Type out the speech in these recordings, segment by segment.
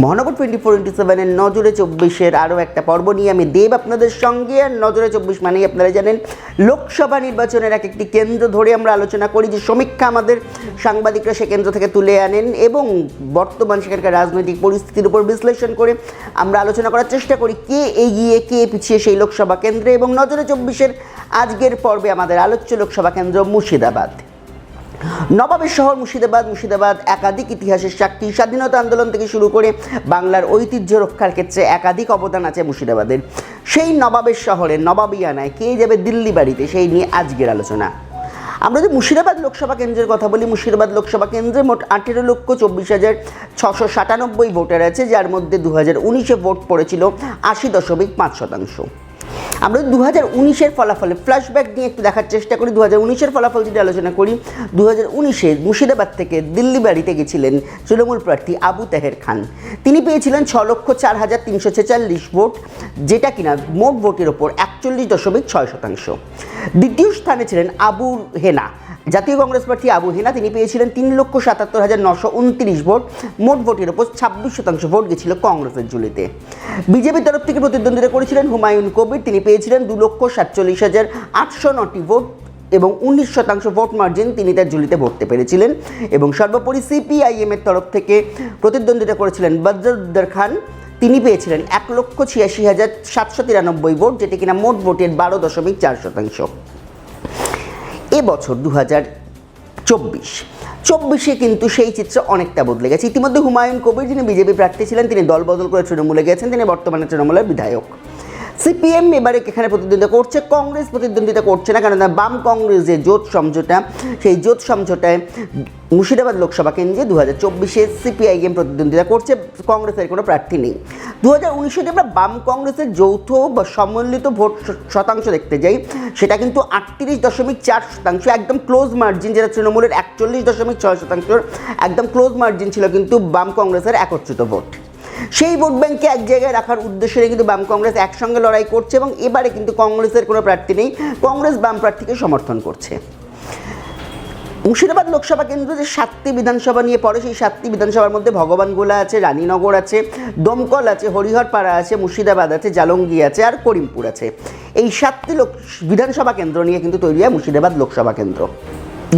মহানগর twenty four into সেভেনের নজরে চব্বিশের আরও একটা পর্ব নিয়ে আমি দেব আপনাদের সঙ্গে। আর নজরে চব্বিশ মানেই আপনারা জানেন, লোকসভা নির্বাচনের এক একটি কেন্দ্র ধরে আমরা আলোচনা করি যে সমীক্ষা আমাদের সাংবাদিকরা সে কেন্দ্র থেকে তুলে আনেন এবং বর্তমান সেখানকার রাজনৈতিক পরিস্থিতির উপর বিশ্লেষণ করে আমরা আলোচনা করার চেষ্টা করি কে এগিয়ে, কে পিছিয়ে সেই লোকসভা কেন্দ্রে। এবং নজরে চব্বিশের আজকের পর্বে আমাদের আলোচ্য লোকসভা কেন্দ্র মুর্শিদাবাদ। নবাবের শহর মুর্শিদাবাদ মুর্শিদাবাদ একাধিক ইতিহাসের সাক্ষী স্বাধীনতা আন্দোলন থেকে শুরু করে বাংলার ঐতিহ্য রক্ষার ক্ষেত্রে একাধিক অবদান আছে মুর্শিদাবাদের। সেই নবাবের শহরে, নবাবিয়ানায় কে যাবে দিল্লি বাড়িতে সেই নিয়ে আজকের আলোচনা। আমরা যদি মুর্শিদাবাদ লোকসভা কেন্দ্রের কথা বলি, মুর্শিদাবাদ লোকসভা কেন্দ্রে মোট আঠেরো লক্ষ চব্বিশ হাজার ছশো সাতানব্বই ভোটার আছে, যার মধ্যে দু হাজার উনিশে ভোট পড়েছিল আশি দশমিক পাঁচ শতাংশ। আমরা দু হাজার উনিশের ফলাফলে ফ্ল্যাশব্যাক নিয়ে একটু দেখার চেষ্টা করি। দু হাজার উনিশের ফলাফল যদি আলোচনা করি দু হাজার উনিশে মুর্শিদাবাদ থেকে দিল্লি বাড়িতে গেছিলেন তৃণমূল প্রার্থী আবু তাহের খান। তিনি পেয়েছিলেন ছ লক্ষ চার হাজার তিনশো ছেচাল্লিশ ভোট, যেটা কিনা মোট ভোটের ওপর একচল্লিশ দশমিক ছয় শতাংশ। দ্বিতীয় স্থানে ছিলেন আবু হেনা। জাতীয় কংগ্রেস প্রার্থী আবু হেনা, তিনি পেয়েছিলেন তিন লক্ষ সাতাত্তর হাজার নশো উনত্রিশ ভোট। মোট ভোটের ওপর ছাব্বিশ শতাংশ ভোট গেছিল কংগ্রেসের ঝুলিতে। বিজেপির তরফ থেকে প্রতিদ্বন্দ্বিতা করেছিলেন হুমায়ুন কবির, তিনি পেয়েছিলেন দু লক্ষ সাতচল্লিশ হাজার আটশো নটি ভোট এবং উনিশ শতাংশ ভোট মার্জিন তিনি তার ঝুলিতে ভরতে পেরেছিলেন। এবং সর্বোপরি সিপিআইএম এর তরফ থেকে প্রতিদ্বন্দ্বিতা করেছিলেন বদরুদ্দার খান, তিনি পেয়েছিলেন এক লক্ষ ছিয়াশি হাজার সাতশো তিরানব্বই ভোট, যেটি কিনা মোট ভোটের বারো দশমিক চার শতাংশ। এবছর দু হাজার চব্বিশ। চব্বিশে কিন্তু সেই চিত্র অনেকটা বদলে গেছে। ইতিমধ্যে হুমায়ুন কবির, যিনি বিজেপি প্রার্থী ছিলেন, তিনি দল বদল করে তৃণমূলে গেছেন তিনি বর্তমানে তৃণমূলের বিধায়ক। সিপিএম এবারে এখানে প্রতিদ্বন্দ্বিতা করছে, কংগ্রেস প্রতিদ্বন্দ্বিতা করছে না কারণ বাম কংগ্রেস যে জোট সমঝোতা, সেই জোট সমঝোতায় মুর্শিদাবাদ লোকসভা কেন্দ্রে দু হাজার চব্বিশে সিপিআইএম প্রতিদ্বন্দ্বিতা করছে, কংগ্রেসের কোনো প্রার্থী নেই। দু হাজার উনিশে আমরা বাম কংগ্রেসের যৌথ বা সম্মিলিত ভোট শতাংশ দেখতে যাই, সেটা কিন্তু আটত্রিশ দশমিক চার শতাংশ, একদম ক্লোজ মার্জিন যেটা তৃণমূলের একচল্লিশ দশমিক ছয় শতাংশের একদম ক্লোজ মার্জিন ছিল কিন্তু বাম কংগ্রেসের একত্রিত ভোট। সেই ভোট ব্যাংককে এক জায়গায় রাখার উদ্দেশ্যে কিন্তু বাম কংগ্রেস একসঙ্গে লড়াই করছে এবং এবারে কিন্তু কংগ্রেসের কোনো প্রার্থী নেই। কংগ্রেস বাম প্রার্থীকে সমর্থন করছে। মুর্শিদাবাদ লোকসভা কেন্দ্র যে সাতটি বিধানসভা নিয়ে পড়ে, সেই সাতটি বিধানসভার মধ্যে ভগবানগোলা আছে, রানীনগর আছে, দমকল আছে, হরিহরপাড়া আছে, মুর্শিদাবাদ আছে, জালঙ্গি আছে আর করিমপুর আছে। এই সাতটি লোক বিধানসভা কেন্দ্র নিয়ে কিন্তু তৈরি হয় মুর্শিদাবাদ লোকসভা কেন্দ্র।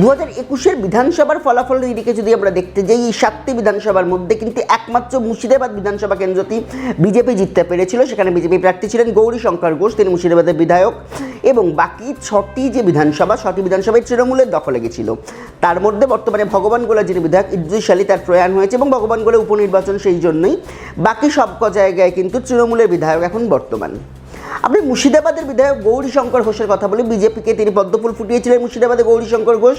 দু হাজার একুশের বিধানসভার ফলাফল দিকে যদি আমরা দেখতে যাই, এই সাতটি বিধানসভার মধ্যে কিন্তু একমাত্র মুর্শিদাবাদ বিধানসভা কেন্দ্রটি বিজেপি জিততে পেরেছিল। সেখানে বিজেপি প্রার্থী ছিলেন গৌরী শঙ্কর ঘোষ, তিনি মুর্শিদাবাদের বিধায়ক এবং বাকি ছটি যে বিধানসভা, ছটি বিধানসভায় তৃণমূলের দখলে গেছিল। তার মধ্যে বর্তমানে ভগবানগোলা যিনি বিধায়ক, ইদ্রিস আলী তার প্রয়াণ হয়েছে এবং ভগবানগোলা উপনির্বাচন সেই জন্যই। বাকি সব ক জায়গায় কিন্তু তৃণমূলের বিধায়ক এখন বর্তমান। আপনি মুর্শিদাবাদের বিধায়ক গৌরী শঙ্কর ঘোষের কথা বলি, বিজেপিকে তিনি পদ্মফুল ফুটিয়েছিলেন মুর্শিদাবাদে গৌরী শঙ্কর ঘোষ,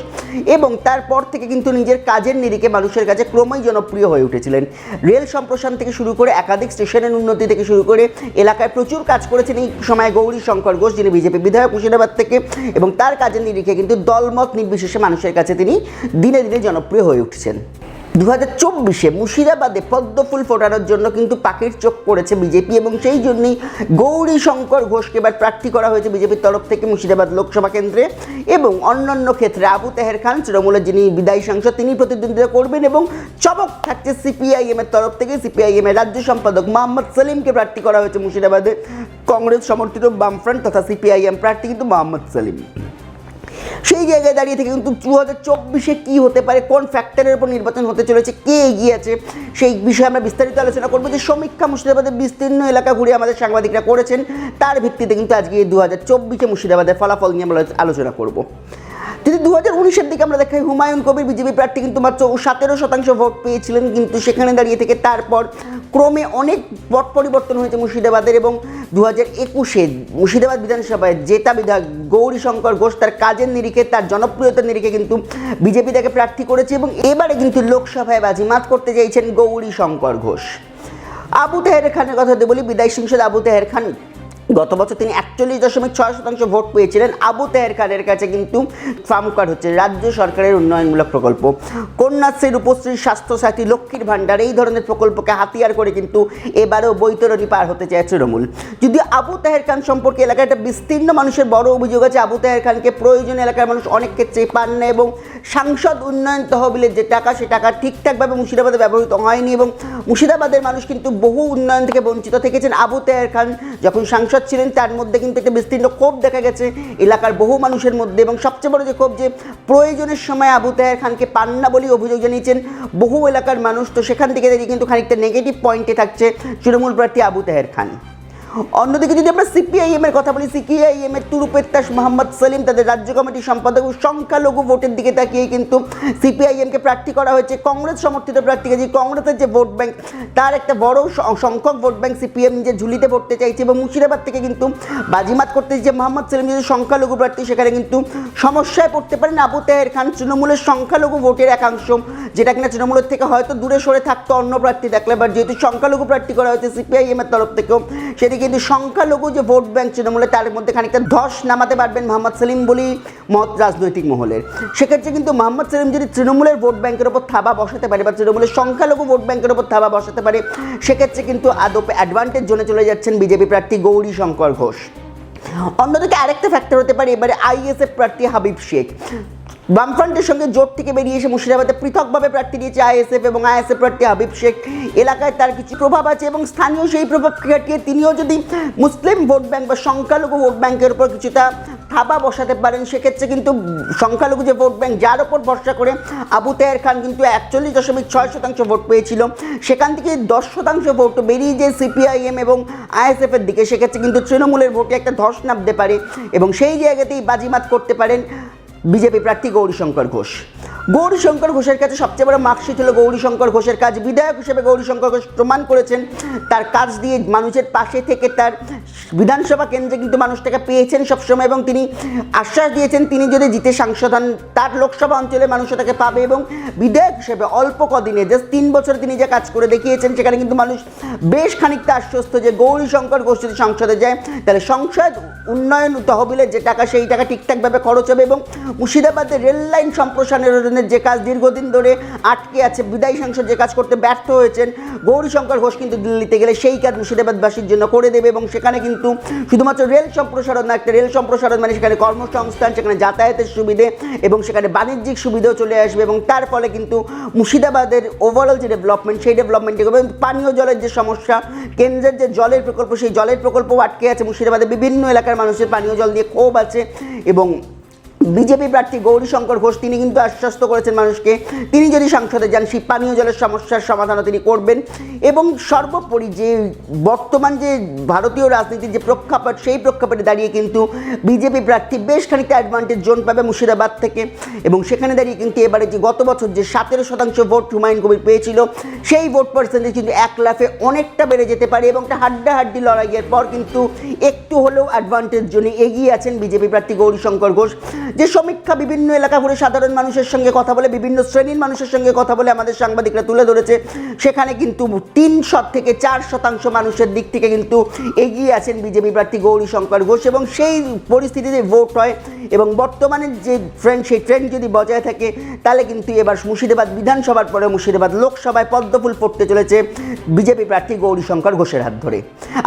এবং তারপর থেকে কিন্তু নিজের কাজের নিরিখে মানুষের কাছে ক্রমেই জনপ্রিয় হয়ে উঠেছিলেন। রেল সম্প্রসারণ থেকে শুরু করে একাধিক স্টেশনের উন্নতি থেকে শুরু করে এলাকায় প্রচুর কাজ করেছেন এই সময় গৌরী শঙ্কর ঘোষ, যিনি বিজেপি বিধায়ক মুর্শিদাবাদ থেকে, এবং তার কাজের নিরিখে কিন্তু দলমত নির্বিশেষে মানুষের কাছে তিনি দিনে দিনে জনপ্রিয় হয়ে উঠছেন। দু হাজার চব্বিশে মুর্শিদাবাদে পদ্মফুল ফোটানোর জন্য কিন্তু পাখির চোখ পড়েছে বিজেপি এবং সেই জন্যই গৌরী শঙ্কর ঘোষকে এবার প্রার্থী করা হয়েছে বিজেপির তরফ থেকে মুর্শিদাবাদ লোকসভা কেন্দ্রে এবং অন্যান্য ক্ষেত্রে আবু তেহের খান, তৃণমূলের যিনি বিদায়ী সাংসদ, তিনি প্রতিদ্বন্দ্বিতা করবেন এবং চমক থাকছে সিপিআইএম এর তরফ থেকে। সিপিআইএম এর রাজ্য সম্পাদক মোহাম্মদ সেলিমকে প্রার্থী করা হয়েছে মুর্শিদাবাদে। কংগ্রেস সমর্থিত বামফ্রন্ট তথা সিপিআইএম প্রার্থী কিন্তু মোহাম্মদ সেলিম। সেই জায়গায় দাঁড়িয়ে থেকে কিন্তু দু হাজার চব্বিশে কী হতে পারে, কোন ফ্যাক্টরের উপর নির্বাচন হতে চলেছে, কে এগিয়ে আছে, সেই বিষয়ে আমরা বিস্তারিত আলোচনা করব। যে সমীক্ষা মুর্শিদাবাদের বিস্তীর্ণ এলাকা ঘুরে আমাদের সাংবাদিকরা করেছেন, তার ভিত্তিতে কিন্তু আজকে দু হাজার চব্বিশে মুর্শিদাবাদের ফলাফল নিয়ে আমরা আলোচনা করব। যদি দু হাজার উনিশের দিকে আমরা দেখাই, হুমায়ুন কবির বিজেপি প্রার্থী কিন্তু মাত্র সতেরো শতাংশ ভোট পেয়েছিলেন, কিন্তু সেখানে দাঁড়িয়ে থেকে তারপর ক্রমে অনেক পট পরিবর্তন হয়েছে মুর্শিদাবাদের এবং দু হাজার একুশে মুর্শিদাবাদ বিধানসভায় জেতা বিধায়ক গৌরী শঙ্কর ঘোষ তার কাজের নিরিখে, তার জনপ্রিয়তার নিরিখে কিন্তু বিজেপি তাকে প্রার্থী করেছে এবং এবারে কিন্তু লোকসভায় বাজিমাত করতে চাইছেন গৌরী শঙ্কর ঘোষ। আবু তেহের খানের কথা বলি, বিদায় সংসদ আবু তেহের খান গত বছর তিনি একচল্লিশ দশমিক ছয় শতাংশ ভোট পেয়েছিলেন। আবু তেহের খানের কাছে কিন্তু ফার্ম কার্ড হচ্ছে রাজ্য সরকারের উন্নয়নমূলক প্রকল্প। কন্যাশ্রী রূপশ্রী স্বাস্থ্যসাথী, লক্ষ্মীর ভাণ্ডার, এই ধরনের প্রকল্পকে হাতিয়ার করে কিন্তু এবারেও বৈতরণী পার হতে চায় তৃণমূল। যদি আবু তাহের খান সম্পর্কে এলাকায় একটা বিস্তীর্ণ মানুষের বড় অভিযোগ আছে, আবু তাহের খানকে প্রয়োজন এলাকার মানুষ অনেক ক্ষেত্রে পান না এবং সাংসদ উন্নয়ন তহবিলের যে টাকা, সে টাকা ঠিকঠাকভাবে মুর্শিদাবাদে ব্যবহৃত হয়নি এবং মুর্শিদাবাদের মানুষ কিন্তু বহু উন্নয়ন থেকে বঞ্চিত থেকেছেন। আবু তাহের খান যখন সাংসদ ছিলেন, তার মধ্যে কিন্তু একটা বিস্তীর্ণ ক্ষোভ দেখা গেছে এলাকার বহু মানুষের মধ্যে এবং সবচেয়ে বড় যে ক্ষোভ যে প্রয়োজনের সময় আবু তাহের খানকে পান না বলেই অভিযোগ জানিয়েছেন বহু এলাকার মানুষ। তো সেখান থেকে দাঁড়িয়ে কিন্তু খানিকটা নেগেটিভ পয়েন্টে থাকছে তৃণমূল প্রার্থী আবু তাহের খান। অন্যদিকে যদি আমরা সিপিআইএম এর কথা বলি সিপিআইএম এর তুরুপেত্তাস মোহাম্মদ সলিম তাদের রাজ্য কমিটির সম্পাদক সংখ্যালঘু ভোটের দিকে তাকিয়ে কিন্তু সিপিআইএম কে প্রার্থী করা হয়েছে। কংগ্রেস সমর্থিত প্রার্থীকে যে কংগ্রেসের যে ভোট ব্যাংক, তার একটা বড় সংখ্যক ভোট ব্যাংক সিপিএম যে ঝুলিতে পড়তে চাইছে এবং মুর্শিদাবাদ থেকে কিন্তু বাজিমাত করতে যে মোহাম্মদ সেলিম যে সংখ্যালঘু প্রার্থী, সেখানে কিন্তু সমস্যায় পড়তে পারেন আবু তাহের খান। তৃণমূলের সংখ্যালঘু ভোটের একাংশ, যেটা কিনা তৃণমূলের থেকে হয়তো দূরে সরে থাকতো অন্য প্রার্থী দেখলে বাট যেহেতু সংখ্যালঘু প্রার্থী করা হয়েছে সিপিআইএম এর তরফ থেকেও সেটি কিন্তু সংখ্যালঘু যে ভোট ব্যাংক তৃণমূলের, তার মধ্যে খানিকটা ধস নামাতে পারবেন মোহাম্মদ সেলিম বলেই মত রাজনৈতিক মহলের। সেক্ষেত্রে কিন্তু মোহাম্মদ সেলিম যদি তৃণমূলের ভোট ব্যাংকের ওপর থাবা বসাতে পারে বা তৃণমূলের সংখ্যালঘু ভোট ব্যাংকের ওপর থাবা বসাতে পারে, সেক্ষেত্রে কিন্তু আদপে অ্যাডভান্টেজ জোনে চলে যাচ্ছেন বিজেপি প্রার্থী গৌরী শঙ্কর ঘোষ। অন্যদিকে আরেকটা ফ্যাক্টর হতে পারে, এবারে আইএসএফ প্রার্থী হাবিব শেখ। বামফ্রন্টের সঙ্গে জোট থেকে বেরিয়ে এসে মুর্শিদাবাদে পৃথকভাবে প্রার্থী দিয়েছে আইএসএফ এবং আইএসএফ প্রার্থী হাবিব শেখ। এলাকায় তার কিছু প্রভাব আছে এবং স্থানীয় সেই প্রভাব কাটিয়ে তিনিও যদি মুসলিম ভোট ব্যাংক বা সংখ্যালঘু ভোট ব্যাংকের উপর কিছুটা থাবা বসাতে পারেন, সেক্ষেত্রে কিন্তু সংখ্যালঘু যে ভোট ব্যাংক, যার ওপর ভরসা করে আবু তাহের খান কিন্তু একচল্লিশ দশমিক ছয় শতাংশ ভোট পেয়েছিল। সেখান থেকে দশ শতাংশ ভোট বেরিয়ে যে সিপিআইএম এবং আইএসএফের দিকে। সেক্ষেত্রে কিন্তু তৃণমূলের ভোটে একটা ধস নামতে পারে এবং সেই জায়গাতেই বাজিমাত করতে পারেন বিজেপি প্রার্থী গৌরীশঙ্কর ঘোষ। গৌরীশঙ্কর ঘোষের কাছে সবচেয়ে বড় মার্কশিট হলো গৌরীশঙ্কর ঘোষের কাজ। বিধায়ক হিসেবে গৌরীশঙ্কর ঘোষ প্রমাণ করেছেন, তার কাজ দিয়ে মানুষের পাশে থেকে তার বিধানসভা কেন্দ্রে কিন্তু মানুষটাকে পেয়েছেন সবসময় এবং তিনি আশ্বাস দিয়েছেন, তিনি যদি জিতে সাংসদ হন, তার লোকসভা অঞ্চলে মানুষ তাকে পাবে এবং বিধায়ক হিসেবে অল্প কদিনে জাস্ট তিন বছর তিনি যে কাজ করে দেখিয়েছেন, সেখানে কিন্তু মানুষ বেশ খানিকটা আশ্বস্ত যে গৌরীশঙ্কর ঘোষ যদি সংসদে যায়, তাহলে সংসদ উন্নয়ন তহবিলের যে টাকা, সেই টাকা ঠিকঠাকভাবে খরচ হবে এবং মুর্শিদাবাদের রেল লাইন সম্প্রসারণের যে কাজ দীর্ঘদিন ধরে আটকে আছে, বিদায়ী সাংসদ যে কাজ করতে ব্যর্থ হয়েছেন, গৌরীশঙ্কর ঘোষ কিন্তু দিল্লিতে গেলে সেই কাজ মুর্শিদাবাদবাসীর জন্য করে দেবে এবং সেখানে কিন্তু শুধুমাত্র রেল সম্প্রসারণ না, একটা রেল সম্প্রসারণ মানে সেখানে কর্মসংস্থান, সেখানে যাতায়াতের সুবিধে এবং সেখানে বাণিজ্যিক সুবিধাও চলে আসবে এবং তার ফলে কিন্তু মুর্শিদাবাদের ওভারঅল যে ডেভেলপমেন্ট সেই ডেভেলপমেন্ট এবং পানীয় জলের যে সমস্যা, কেন্দ্রের যে জলের প্রকল্প, সেই জলের প্রকল্পও আটকে আছে মুর্শিদাবাদের বিভিন্ন এলাকার মানুষের পানীয় জল দিয়ে ক্ষোভ আছে এবং বিজেপি প্রার্থী গৌরীশঙ্কর ঘোষ, তিনি কিন্তু আশ্বস্ত করেছেন মানুষকে। তিনি যদি সংসদে যান, সেই পানীয় জলের সমস্যার সমাধানও তিনি করবেন। এবং সর্বোপরি যে বর্তমান যে ভারতীয় রাজনীতির যে প্রেক্ষাপট, সেই প্রেক্ষাপটে দাঁড়িয়ে কিন্তু বিজেপি প্রার্থী বেশ খানিকটা অ্যাডভান্টেজ জোন পাবে মুর্শিদাবাদ থেকে। এবং সেখানে দাঁড়িয়ে কিন্তু এবারে যে গত বছর যে সতেরো শতাংশ ভোট হুমায়ুন কবির পেয়েছিল, সেই ভোট পার্সেন্টেজ কিন্তু এক লাফে অনেকটা বেড়ে যেতে পারে এবং একটা হাড্ডাহাড্ডি লড়াইয়ের পর কিন্তু একটু হলেও অ্যাডভান্টেজ জোনে এগিয়ে আছেন বিজেপি প্রার্থী গৌরীশঙ্কর ঘোষ। যে সমীক্ষা বিভিন্ন এলাকা ঘুরে সাধারণ মানুষের সঙ্গে কথা বলে, বিভিন্ন শ্রেণির মানুষের সঙ্গে কথা বলে আমাদের সাংবাদিকরা তুলে ধরেছে, সেখানে কিন্তু তিন শত থেকে চার শতাংশ মানুষের দিক থেকে কিন্তু এগিয়ে আছেন বিজেপি প্রার্থী গৌরী শঙ্কর ঘোষ এবং সেই পরিস্থিতিতে ভোট হয় এবং বর্তমানে যে ট্রেন্ড সেই ট্রেন্ড যদি বজায় থাকে, তাহলে কিন্তু এবার মুর্শিদাবাদ বিধানসভার পরে মুর্শিদাবাদ লোকসভায় পদ্মফুল পড়তে চলেছে বিজেপি প্রার্থী গৌরী শঙ্কর ঘোষের হাত ধরে।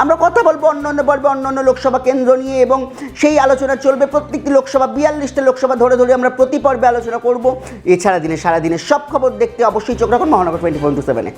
আমরা কথা বলব অন্য অন্য পর্বে অন্য অন্য লোকসভা কেন্দ্র নিয়ে এবং সেই আলোচনা চলবে প্রত্যেকটি লোকসভা বিয়াল্লিশটা লোকসভা ধরে ধরে আমরা প্রতি পর্বে আলোচনা করব। এছাড়া দিনে সারাদিনের সব খবর দেখতে অবশ্যই চোখ রাখুন মহানগর টোয়েন্টি ফোর টু সেভেনে।